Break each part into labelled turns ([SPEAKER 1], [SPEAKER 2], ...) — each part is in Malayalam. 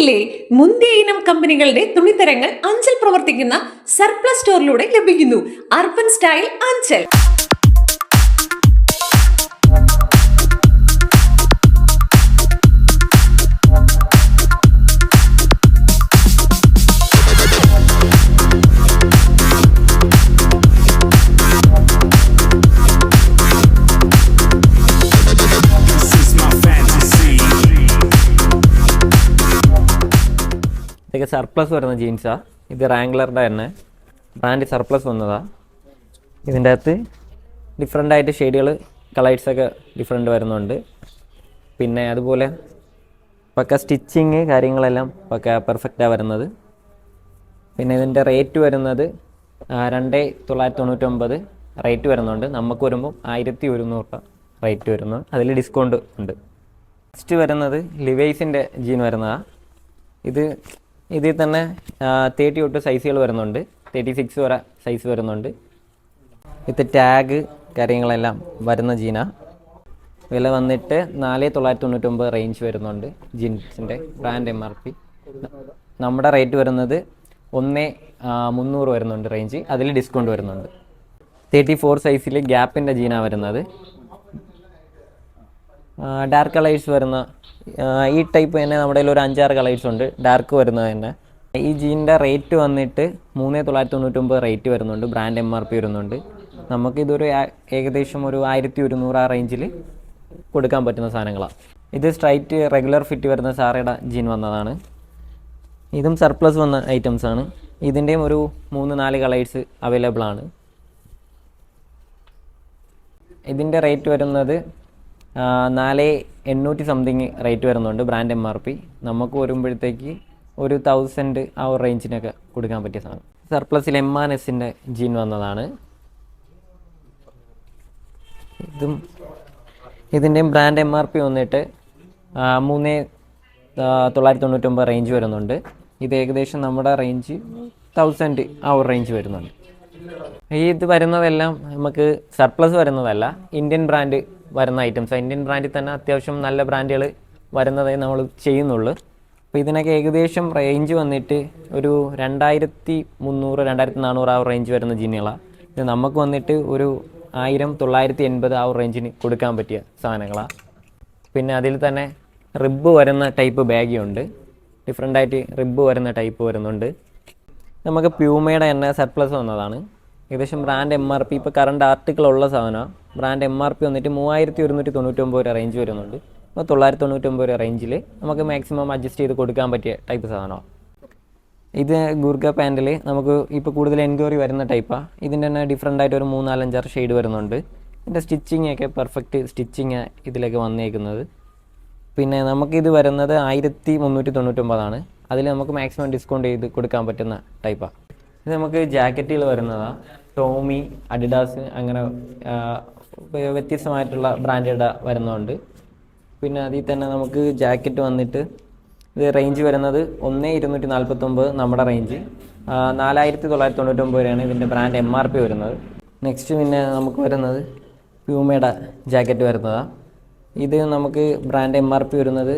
[SPEAKER 1] അറിഞ്ഞില്ലേ മുന്തിയ ഇനം കമ്പനികളുടെ തുണിത്തരങ്ങൾ അഞ്ചൽ പ്രവർത്തിക്കുന്ന സർപ്ലസ് സ്റ്റോറിലൂടെ ലഭിക്കുന്നു. Urban style Anchal.
[SPEAKER 2] ഇതൊക്കെ സർപ്ലസ് വരുന്ന ജീൻസാണ് ഇത് റാങ്ക്ലറിന്റെ തന്നെ. ബ്രാൻഡ് സർപ്ലസ് വന്നതാണ് ഇതിന്റെ അകത്ത് ഡിഫറെന്റ് ആയിട്ട് ഷെയ്ഡുകൾ കളേഴ്സൊക്കെ ഡിഫറെന്റ് വരുന്നുണ്ട്. പിന്നെ അതുപോലെ പക്ക സ്റ്റിച്ചിങ് കാര്യങ്ങളെല്ലാം പക്ക പെർഫെക്റ്റാണ് വരുന്നത്. പിന്നെ ഇതിന്റെ റേറ്റ് വരുന്നത് രണ്ട് തൊള്ളായിരത്തി തൊണ്ണൂറ്റൊമ്പത് റേറ്റ് വരുന്നുണ്ട്. നമുക്ക് വരുമ്പോൾ ആയിരത്തി ഒരുന്നൂറ് രൂപ റേറ്റ് വരുന്നു. അതിൽ ഡിസ്കൗണ്ട് ഉണ്ട്. നെക്സ്റ്റ് വരുന്നത് ലിവൈസിന്റെ ജീൻ വരുന്നതാണ് ഇത് ഇതിൽ തന്നെ തേർട്ടി തൊട്ട് സൈസുകൾ വരുന്നുണ്ട്. തേർട്ടി സിക്സ് വരെ സൈസ് വരുന്നുണ്ട്. ഇത് ടാഗ് കാര്യങ്ങളെല്ലാം വരുന്ന ജീന. വില വന്നിട്ട് നാല് തൊള്ളായിരത്തി തൊണ്ണൂറ്റൊമ്പത് റേഞ്ച് വരുന്നുണ്ട് ജീൻസിന്റെ ബ്രാൻഡ് എം ആർ പി നമ്മുടെ റേറ്റ് വരുന്നത് ഒന്ന് മുന്നൂറ് വരുന്നുണ്ട് റേഞ്ച് അതിൽ ഡിസ്കൗണ്ട് വരുന്നുണ്ട്. തേർട്ടി ഫോർ സൈസിൽ ഗ്യാപ്പിന്റെ ജീന വരുന്നത്. ഡാർക്ക് കളേഴ്സ് വരുന്ന ഈ ടൈപ്പ് തന്നെ നമ്മുടെ ഒരു അഞ്ചാറ് കളേഴ്സ് ഉണ്ട്. ഡാർക്ക് വരുന്നത് തന്നെ. ഈ ജീനിന്റെ റേറ്റ് വന്നിട്ട് മൂന്ന് തൊള്ളായിരത്തി തൊണ്ണൂറ്റൊമ്പത് റേറ്റ് വരുന്നുണ്ട്. ബ്രാൻഡ് എം ആർ പി വരുന്നുണ്ട്. നമുക്കിതൊരു ഏകദേശം ഒരു ആയിരത്തി ഒരുന്നൂറ് ആ റേഞ്ചിൽ കൊടുക്കാൻ പറ്റുന്ന സാധനങ്ങളാണ് ഇത് സ്ട്രൈറ്റ് റെഗുലർ ഫിറ്റ് വരുന്ന സാറയുടെ ജീൻ വന്നതാണ്. ഇതും സർപ്ലസ് വന്ന ഐറ്റംസ് ആണ്. ഇതിന്റെയും ഒരു മൂന്ന് നാല് കളേഴ്സ് അവൈലബിൾ ആണ്. ഇതിന്റെ റേറ്റ് വരുന്നത് നാല് എണ്ണൂറ്റി സംതിങ് റേറ്റ് വരുന്നുണ്ട് ബ്രാൻഡ് എം ആർ പി നമുക്ക് വരുമ്പോഴത്തേക്ക് ഒരു തൗസൻഡ് ആ ഒരു റേഞ്ചിനൊക്കെ കൊടുക്കാൻ പറ്റിയ സാധനം. സർപ്ലസിൽ എം ആൻ എസിന്റെ ജീൻ വന്നതാണ്. ഇതും ഇതിന്റെയും ബ്രാൻഡ് എം ആർ പി വന്നിട്ട് മൂന്ന് തൊള്ളായിരത്തി തൊണ്ണൂറ്റൊമ്പത് റേഞ്ച് വരുന്നുണ്ട്. ഇത് ഏകദേശം നമ്മുടെ റേഞ്ച് തൗസൻഡ് ആ ഒരു റേഞ്ച് വരുന്നുണ്ട്. ഈ ഇത് വരുന്നതെല്ലാം നമുക്ക് സർപ്ലസ് വരുന്നതല്ല ഇന്ത്യൻ ബ്രാൻഡ് വരുന്ന ഐറ്റംസ് ഇന്ത്യൻ ബ്രാൻഡിൽ തന്നെ അത്യാവശ്യം നല്ല ബ്രാൻഡുകൾ വരുന്നതേ നമ്മൾ ചെയ്യുന്നുള്ളൂ. അപ്പോൾ ഇതിനൊക്കെ ഏകദേശം റേഞ്ച് വന്നിട്ട് ഒരു രണ്ടായിരത്തി മുന്നൂറ് രണ്ടായിരത്തി നാനൂറ് ആ റേഞ്ച് വരുന്ന ജിന്നുകളാണ് ഇത് നമുക്ക് വന്നിട്ട് ഒരു ആയിരം തൊള്ളായിരത്തി എൺപത് ആ റേഞ്ചിന് കൊടുക്കാൻ പറ്റിയ സാധനങ്ങളാണ് പിന്നെ അതിൽ തന്നെ റിബ്ബ് വരുന്ന ടൈപ്പ് ബാഗിയുണ്ട് ഡിഫറെന്റായിട്ട് റിബ് വരുന്ന ടൈപ്പ് വരുന്നുണ്ട്. നമുക്ക് പ്യൂമയുടെ തന്നെ സർപ്ലസ് വന്നതാണ്. ഏകദേശം ബ്രാൻഡ് എം ആർ പി ഇപ്പോൾ കറണ്ട് ആർട്ടിക്കിൾ ഉള്ള സാധനമാണ് ബ്രാൻഡ് എം ആർ പി വന്നിട്ട് മൂവായിരത്തി ഒരുന്നൂറ്റി തൊണ്ണൂറ്റൊമ്പത് രൂപ റേഞ്ച് വരുന്നുണ്ട്. അപ്പോൾ തൊള്ളായിരത്തി തൊണ്ണൂറ്റൊമ്പത് രൂപ റേഞ്ചിൽ നമുക്ക് മാക്സിമം അഡ്ജസ്റ്റ് ചെയ്ത് കൊടുക്കാൻ പറ്റിയ ടൈപ്പ് സാധനമാണ് ഇത് ഗുർഗ പാന്റിൽ നമുക്ക് ഇപ്പോൾ കൂടുതൽ എൻക്വയറി വരുന്ന ടൈപ്പാണ് ഇതിന്റെ തന്നെ ഡിഫറെന്റ് ആയിട്ട് ഒരു മൂന്നാലഞ്ചാറ് ഷെയ്ഡ് വരുന്നുണ്ട്. ഇതിന്റെ സ്റ്റിച്ചിങ് ഒക്കെ പെർഫെക്റ്റ് സ്റ്റിച്ചിങ് ഇതിലേക്ക് വന്നേക്കുന്നത്. പിന്നെ നമുക്കിത് വരുന്നത് ആയിരത്തി മുന്നൂറ്റി തൊണ്ണൂറ്റൊമ്പതാണ് അതിൽ നമുക്ക് മാക്സിമം ഡിസ്കൗണ്ട് ചെയ്ത് കൊടുക്കാൻ പറ്റുന്ന ടൈപ്പാണ് ഇത് നമുക്ക് ജാക്കറ്റുകൾ വരുന്നതാണ് ടോമി അഡിഡാസ് അങ്ങനെ വ്യത്യസ്തമായിട്ടുള്ള ബ്രാൻഡഡ് വരുന്നുണ്ട് പിന്നെ അതിൽ തന്നെ നമുക്ക് ജാക്കറ്റ് വന്നിട്ട് ഇത് റേഞ്ച് വരുന്നത് ഒന്ന് ഇരുന്നൂറ്റി നാൽപ്പത്തൊമ്പത് നമ്മുടെ റേഞ്ച്. നാലായിരത്തി തൊള്ളായിരത്തി തൊണ്ണൂറ്റൊമ്പത് വരെയാണ് ഇതിന്റെ ബ്രാൻഡ് എം ആർ പി വരുന്നത്. നെക്സ്റ്റ് പിന്നെ നമുക്ക് വരുന്നത് പ്യൂമയുടെ ജാക്കറ്റ് വരുന്നതാണ് ഇത് നമുക്ക് ബ്രാൻഡ് എം ആർ പി വരുന്നത്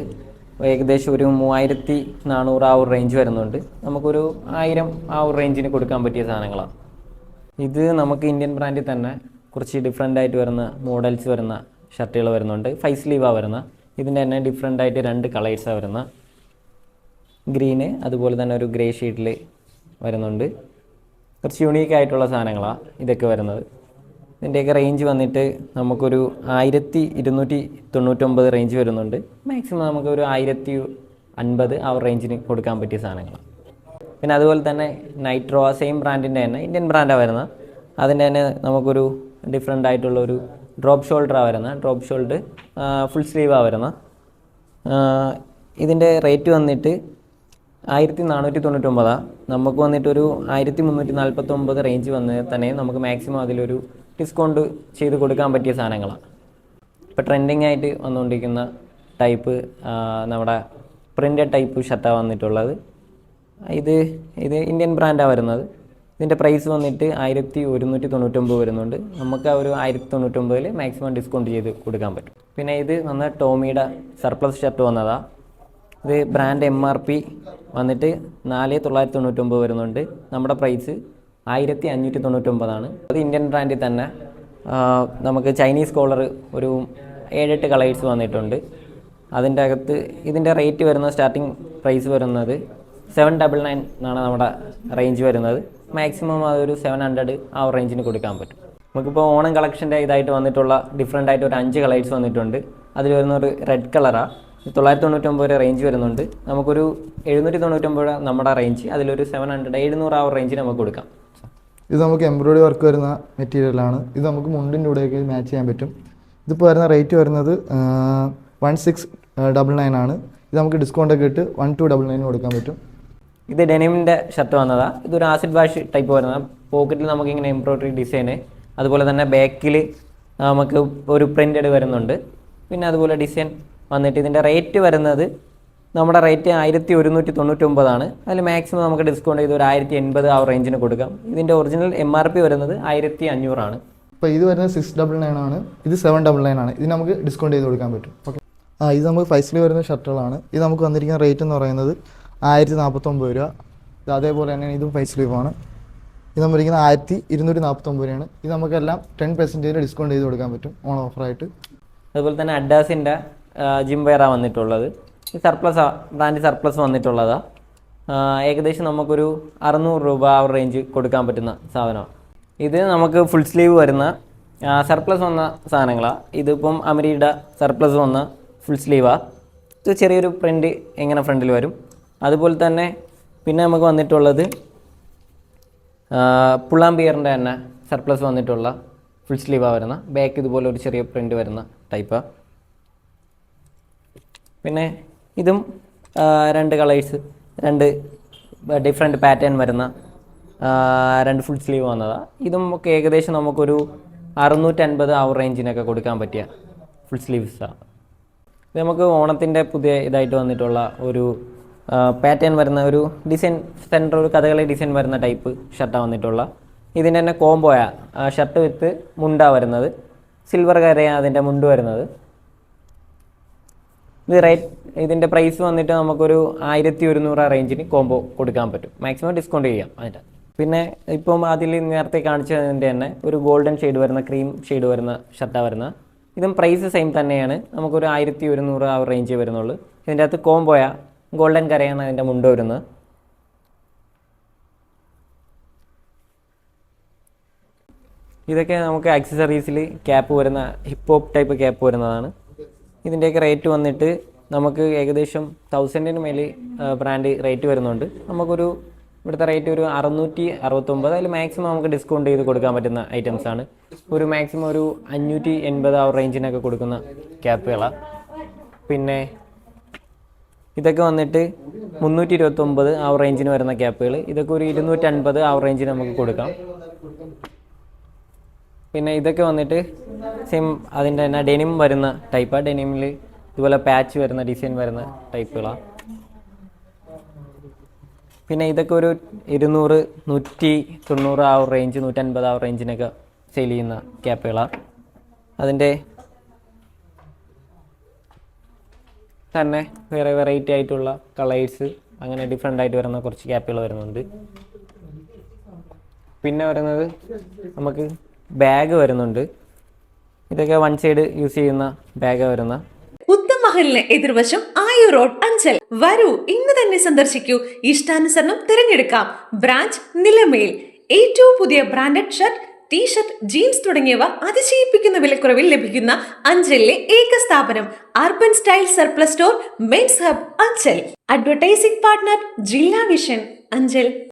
[SPEAKER 2] ഏകദേശം ഒരു മൂവായിരത്തി നാനൂറ് ആ ഒരു റേഞ്ച് വരുന്നുണ്ട്. നമുക്കൊരു ആയിരം ആ ഒരു റേഞ്ചിന് കൊടുക്കാൻ പറ്റിയ സാധനങ്ങളാണ് ഇത് നമുക്ക് ഇന്ത്യൻ ബ്രാൻഡിൽ തന്നെ കുറച്ച് ഡിഫറെന്റ് ആയിട്ട് വരുന്ന മോഡൽസ് വരുന്ന ഷർട്ടുകൾ വരുന്നുണ്ട്. ഫൈവ് സ്ലീവാണ് വരുന്ന. ഇതിന്റെ തന്നെ ഡിഫറെന്റ് ആയിട്ട് രണ്ട് കളേഴ്സാണ് വരുന്ന. ഗ്രീന് അതുപോലെ തന്നെ ഒരു ഗ്രേ ഷീറ്റിൽ വരുന്നുണ്ട്. കുറച്ച് യുണീക്ക് ആയിട്ടുള്ള സാധനങ്ങളാണ് ഇതൊക്കെ വരുന്നത്. ഇതിന്റെയൊക്കെ റേഞ്ച് വന്നിട്ട് നമുക്കൊരു ആയിരത്തി ഇരുന്നൂറ്റി തൊണ്ണൂറ്റൊമ്പത് റേഞ്ച് വരുന്നുണ്ട്. മാക്സിമം നമുക്കൊരു ആയിരത്തി അൻപത് ആ റേഞ്ചിന് കൊടുക്കാൻ പറ്റിയ സാധനങ്ങളാണ് പിന്നെ അതുപോലെ തന്നെ നൈട്രോ ആ സെയിം ബ്രാൻഡിന്റെ തന്നെ ഇന്ത്യൻ ബ്രാൻഡാണ് വരുന്നത്. അതിന്റെ തന്നെ നമുക്കൊരു ഡിഫറെന്റ് ആയിട്ടുള്ള ഒരു ഡ്രോപ്പ് ഷോൾഡറാണ് വരുന്നത്. ഡ്രോപ്പ് ഷോൾഡർ ഫുൾ സ്ലീവാണ് വരുന്നത്. ഇതിന്റെ റേറ്റ് വന്നിട്ട് ആയിരത്തി നാനൂറ്റി തൊണ്ണൂറ്റൊമ്പതാണ് നമുക്ക് വന്നിട്ടൊരു ആയിരത്തി മുന്നൂറ്റി നാൽപ്പത്തൊമ്പത് റേഞ്ച് വന്ന് തന്നെ നമുക്ക് മാക്സിമം അതിലൊരു ഡിസ്കൗണ്ട് ചെയ്ത് കൊടുക്കാൻ പറ്റിയ സാധനങ്ങളാണ് ഇപ്പോൾ ട്രെൻഡിങ് ആയിട്ട് വന്നുകൊണ്ടിരിക്കുന്ന ടൈപ്പ് നമ്മുടെ പ്രിന്റഡ് ടൈപ്പ് ഷർട്ടാണ് വന്നിട്ടുള്ളത്. ഇത് ഇത് ഇന്ത്യൻ ബ്രാൻഡാണ് വരുന്നത്. ഇതിന്റെ പ്രൈസ് വന്നിട്ട് ആയിരത്തി ഒരുന്നൂറ്റി തൊണ്ണൂറ്റൊമ്പത് വരുന്നുണ്ട്. നമുക്ക് ആ ഒരു ആയിരത്തി തൊണ്ണൂറ്റൊമ്പതിൽ മാക്സിമം ഡിസ്കൗണ്ട് ചെയ്ത് കൊടുക്കാൻ പറ്റും. പിന്നെ ഇത് വന്ന ടോമിയുടെ സർപ്ലസ് ഷർട്ട് വന്നതാണ് ഇത് ബ്രാൻഡ് എം ആർ പി വന്നിട്ട് നാല് തൊള്ളായിരത്തി തൊണ്ണൂറ്റൊമ്പത് വരുന്നുണ്ട്. നമ്മുടെ പ്രൈസ് ആയിരത്തി അഞ്ഞൂറ്റി തൊണ്ണൂറ്റൊമ്പതാണ്. അത് ഇന്ത്യൻ ബ്രാൻഡിൽ തന്നെ. നമുക്ക് ചൈനീസ് കോളർ ഒരു ഏഴെട്ട് കളേഴ്സ് വന്നിട്ടുണ്ട്. അതിന്റെ അകത്ത് ഇതിന്റെ റേറ്റ് വരുന്ന സ്റ്റാർട്ടിങ് പ്രൈസ് വരുന്നത് സെവൻ ഡബിൾ നയൻ എന്നാണ് നമ്മുടെ റേഞ്ച് വരുന്നത്. മാക്സിമം അതൊരു സെവൻ ഹൺഡ്രഡ് ആ റേഞ്ചിന് കൊടുക്കാൻ പറ്റും. നമുക്കിപ്പോൾ ഓണം കളക്ഷന്റെ ഇതായിട്ട് വന്നിട്ടുള്ള ഡിഫറെന്റ് ആയിട്ട് ഒരു അഞ്ച് കളേഴ്സ് വന്നിട്ടുണ്ട്. അതിൽ വരുന്ന ഒരു റെഡ് കളറാണ് തൊള്ളായിരത്തി തൊണ്ണൂറ്റൊമ്പത് വരെ റേഞ്ച് വരുന്നുണ്ട്. നമുക്കൊരു എഴുന്നൂറ്റി തൊണ്ണൂറ്റൊമ്പത് നമ്മുടെ റേഞ്ച് അതിലൊരു സെവൻ ഹൺഡ്രഡ് എഴുന്നൂറ് ആ റേഞ്ചിന് നമുക്ക് കൊടുക്കാം.
[SPEAKER 3] ഇത് നമുക്ക് എംബ്രോയിഡറി വർക്ക് വരുന്ന മെറ്റീരിയലാണ് ഇത് നമുക്ക് മുണ്ടിന്റെ കൂടെയൊക്കെ മാച്ച് ചെയ്യാൻ പറ്റും. ഇതിപ്പോൾ വരുന്ന റേറ്റ് വരുന്നത് വൺ സിക്സ് ഡബിൾ നയൻ ആണ്. ഇത് നമുക്ക് ഡിസ്കൗണ്ട് ഒക്കെ ഇട്ട് വൺ ടു ഡബിൾ നയൻ കൊടുക്കാൻ പറ്റും.
[SPEAKER 2] ഇത് ഡെനിമിന്റെ ഷർട്ട് വന്നതാണ് ഇതൊരു ആസിഡ് വാഷ് ടൈപ്പ് വരുന്നതാണ് പോക്കറ്റിൽ നമുക്കിങ്ങനെ എംബ്രോയിഡറി ഡിസൈന് അതുപോലെ തന്നെ ബാക്കിൽ നമുക്ക് ഒരു പ്രിന്റഡ് വരുന്നുണ്ട്. പിന്നെ അതുപോലെ ഡിസൈൻ വന്നിട്ട് ഇതിന്റെ റേറ്റ് വരുന്നത് നമ്മുടെ റേറ്റ് ആയിരത്തി ഒരുന്നൂറ്റി തൊണ്ണൂറ്റൊമ്പതാണ് അതിൽ മാക്സിമം നമുക്ക് ഡിസ്കൗണ്ട് ചെയ്ത് ഒരു ആയിരത്തി എൺപത് ആ റേഞ്ചിന് കൊടുക്കാം. ഇതിന്റെ ഒറിജിനൽ എം ആർ പി വരുന്നത് ആയിരത്തി അഞ്ഞൂറാണ്
[SPEAKER 3] ഇപ്പോൾ ഇത് വരുന്നത് സിക്സ് ഡബിൾ നയൻ ആണ്. ഇത് സെവൻ ഡബിൾ നയൻ ആണ്. ഇത് നമുക്ക് ഡിസ്കൗണ്ട് ചെയ്ത് കൊടുക്കാൻ പറ്റും. ഓക്കെ ആ ഇത് നമുക്ക് ഫൈസിൽ വരുന്ന ഷർട്ടുകളാണ് ഇത് നമുക്ക് വന്നിരിക്കുന്ന റേറ്റ് എന്ന് പറയുന്നത് ആയിരത്തി നാൽപ്പത്തൊമ്പത് രൂപ അതേപോലെ തന്നെയാണ് ഇതും ഫൈവ് സ്ലീവാണ് ഇത് നമ്മളിരിക്കുന്ന ആയിരത്തി ഇരുന്നൂറ്റി നാൽപ്പത്തൊമ്പത് രൂപയാണ്. ഇത് നമുക്കെല്ലാം ടെൻ പെർസെന്റേജ് ഡിസ്കൗണ്ട് ചെയ്ത് കൊടുക്കാൻ പറ്റും ഓൺ ഓഫറായിട്ട്
[SPEAKER 2] അതുപോലെ തന്നെ അഡാസിന്റെ ജിം വെയറാണ് വന്നിട്ടുള്ളത്. ഈ സർപ്ലസ് ബ്രാൻഡ് സർപ്ലസ് വന്നിട്ടുള്ളതാണ് ഏകദേശം നമുക്കൊരു അറുന്നൂറ് രൂപ ആ റേഞ്ച് കൊടുക്കാൻ പറ്റുന്ന സാധനമാണ്. ഇത് നമുക്ക് ഫുൾ സ്ലീവ് വരുന്ന സർപ്ലസ് വന്ന സാധനങ്ങളാണ് ഇതിപ്പം അമരിയുടെ സർപ്ലസ് വന്ന ഫുൾ സ്ലീവാണ് ഇത് ചെറിയൊരു പ്രിന്റ് എങ്ങനെ ഫ്രണ്ടിൽ വരും. അതുപോലെ തന്നെ പിന്നെ നമുക്ക് വന്നിട്ടുള്ളത് പുള്ളാമ്പിയറിന്റെ തന്നെ സർപ്ലസ് വന്നിട്ടുള്ള ഫുൾ സ്ലീവാണ് വരുന്ന ബാക്ക് ഇതുപോലെ ഒരു ചെറിയ പ്രിന്റ് വരുന്ന ടൈപ്പാണ് പിന്നെ ഇതും രണ്ട് കളേഴ്സ് രണ്ട് ഡിഫറെന്റ് പാറ്റേൺ വരുന്ന രണ്ട് ഫുൾ സ്ലീവ് വന്നതാണ് ഇതും ഒക്കെ ഏകദേശം നമുക്കൊരു അറുന്നൂറ്റൻപത് ആ റേഞ്ചിനൊക്കെ കൊടുക്കാൻ പറ്റിയ ഫുൾ സ്ലീവ്സാണ് ഇത് നമുക്ക് ഓണത്തിന്റെ പുതിയ ഇതായിട്ട് വന്നിട്ടുള്ള ഒരു പാറ്റേൺ വരുന്ന ഒരു ഡിസൈൻ സെന്റർ ഒരു കഥകളി ഡിസൈൻ വരുന്ന ടൈപ്പ് ഷർട്ടാണ് വന്നിട്ടുള്ള. ഇതിന്റെ തന്നെ കോംബോയാ ഷർട്ട് വിത്ത് മുണ്ട വരുന്നത്. സിൽവർ കരയാണ് അതിന്റെ മുണ്ട് വരുന്നത്. ഇത് റേറ്റ് ഇതിന്റെ പ്രൈസ് വന്നിട്ട് നമുക്കൊരു ആയിരത്തി ഒരുന്നൂറ് റേഞ്ചിന് കോംബോ കൊടുക്കാൻ പറ്റും. മാക്സിമം ഡിസ്കൗണ്ട് ചെയ്യാം അതിന്റെ പിന്നെ ഇപ്പം അതിൽ നേരത്തെ കാണിച്ചതിന്റെ തന്നെ ഒരു ഗോൾഡൻ ഷെയ്ഡ് വരുന്ന ക്രീം ഷെയ്ഡ് വരുന്ന ഷർട്ടാണ് വരുന്നത് ഇതും പ്രൈസ് സെയിം തന്നെയാണ്. നമുക്കൊരു ആയിരത്തി ഒരുന്നൂറ് ആ റേഞ്ച് വരുന്നുള്ളൂ. ഇതിന്റെ അകത്ത് കോംബോയാ ഗോൾഡൻ കരയാണ് അതിന്റെ മുണ്ട് വരുന്നത്. ഇതൊക്കെ നമുക്ക് ആക്സസറീസിൽ ക്യാപ്പ് വരുന്ന ഹിപ്പ് ഹോപ്പ് ടൈപ്പ് ക്യാപ്പ് വരുന്നതാണ്. ഇതിന്റെയൊക്കെ റേറ്റ് വന്നിട്ട് നമുക്ക് ഏകദേശം തൗസൻഡിന് മേലെ ബ്രാൻഡ് റേറ്റ് വരുന്നുണ്ട്. നമുക്കൊരു ഇവിടുത്തെ റേറ്റ് ഒരു അറുന്നൂറ്റി അറുപത്തൊമ്പത് അതിൽ മാക്സിമം നമുക്ക് ഡിസ്കൗണ്ട് ചെയ്ത് കൊടുക്കാൻ പറ്റുന്ന ഐറ്റംസ് ആണ്. ഒരു മാക്സിമം ഒരു അഞ്ഞൂറ്റി എൺപത് ആ റേഞ്ചിനൊക്കെ കൊടുക്കുന്ന ക്യാപ്പുകളാണ് പിന്നെ ഇതൊക്കെ വന്നിട്ട് മുന്നൂറ്റി ഇരുപത്തൊമ്പത് ആ റേഞ്ചിന് വരുന്ന ക്യാപ്പുകൾ ഇതൊക്കെ ഒരു ഇരുന്നൂറ്റൻപത് ആ റേഞ്ചിന് നമുക്ക് കൊടുക്കാം. പിന്നെ ഇതൊക്കെ വന്നിട്ട് സെയിം അതിന്റെ തന്നെ ഡെനിം വരുന്ന ടൈപ്പാണ് ഡെനിമിൽ ഇതുപോലെ പാച്ച് വരുന്ന ഡിസൈൻ വരുന്ന ടൈപ്പുകളാണ് പിന്നെ ഇതൊക്കെ ഒരു ഇരുന്നൂറ് നൂറ്റി തൊണ്ണൂറ് ആ റേഞ്ച് നൂറ്റൻപത് ആ റേഞ്ചിനൊക്കെ സെയിൽ ചെയ്യുന്ന ക്യാപ്പുകളാണ് അതിന്റെ തന്നെ വേറെ വെറൈറ്റി ആയിട്ടുള്ള കളേഴ്സ് അങ്ങനെ ഡിഫറെന്റ് ആയിട്ട് വരുന്ന കുറച്ച് ക്യാപ്പുകൾ വരുന്നുണ്ട്. പിന്നെ വരുന്നത് നമുക്ക് ബാഗ് വരുന്നുണ്ട്. ഇതൊക്കെ വൺ സൈഡ് യൂസ് ചെയ്യുന്ന ബാഗ് വരുന്ന.
[SPEAKER 1] എതിർവശം ആയു റോഡ് അഞ്ചൽ. വരൂ ഇന്ന് തന്നെ സന്ദർശിക്കൂ. ഇഷ്ടാനുസരണം തിരഞ്ഞെടുക്കാം. ബ്രാഞ്ച് നിലമേൽ. ഏറ്റവും പുതിയ branded shirt T shirt jeans തുടങ്ങിയവ അതിശയിപ്പിക്കുന്ന വിലക്കുറവിൽ ലഭിക്കുന്ന അഞ്ചലിലെ ഏക സ്ഥാപനം urban style surplus store men's hub Anchal. Advertising partner ജില്ലാ വിഷൻ അഞ്ചൽ.